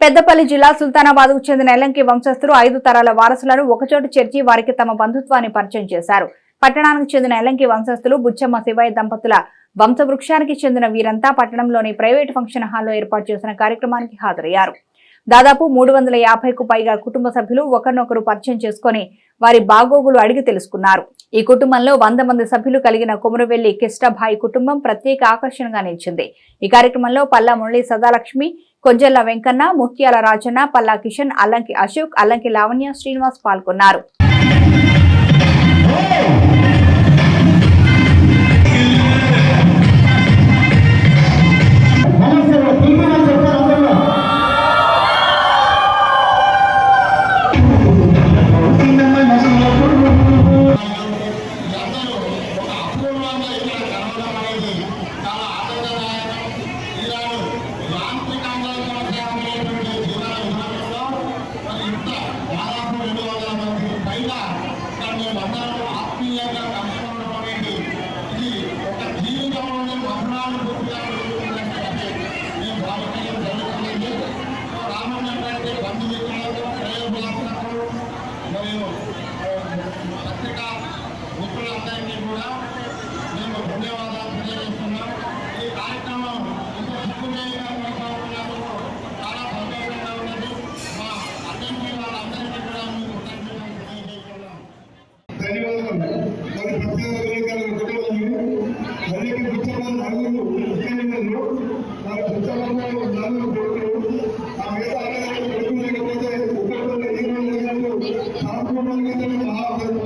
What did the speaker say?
పెద్దపల్లి జిల్లా సుల్తానాబాద్కు చెందిన ఎల్లంకి వంశస్థులు ఐదు తరాల వారసులను ఒకచోట చేర్చి వారికి తమ బంధుత్వాన్ని పరిచయం చేశారు. పట్టణానికి చెందిన ఎల్లంకి వంశస్థులు బుచ్చమ్మ శివయ్య దంపతుల వంశవృక్షానికి చెందిన వీరంతా పట్టణంలోని ప్రైవేట్ ఫంక్షన్ హాల్లో ఏర్పాటు చేసిన కార్యక్రమానికి హాజరయ్యారు. దాదాపు మూడు వందల యాభైకు పైగా కుటుంబ సభ్యులు ఒకరినొకరు పరిచయం చేసుకుని వారి బాగోగులు అడిగి తెలుసుకున్నారు. ఈ కుటుంబంలో వంద మంది సభ్యులు కలిగిన కుమరవెల్లి కిష్టభాయి కుటుంబం ప్రత్యేక ఆకర్షణగా నిలిచింది. ఈ కార్యక్రమంలో పల్లా మురళి సదాలక్ష్మి కొంజల్ల వెంకన్న ముత్యాల రాజన్న పల్లా కిషన్ అల్లంకి అశోక్ అల్లంకి లావణ్య శ్రీనివాస్ పాల్గొన్నారు. మరియు పత్రికా మిత్రులందరికీ కూడా మేము ధన్యవాదాలు తెలియజేస్తున్నాం ఈ కార్యక్రమం ఇంత దిగ్విజయంగా రాష్ట్ర ప్రభుత్వం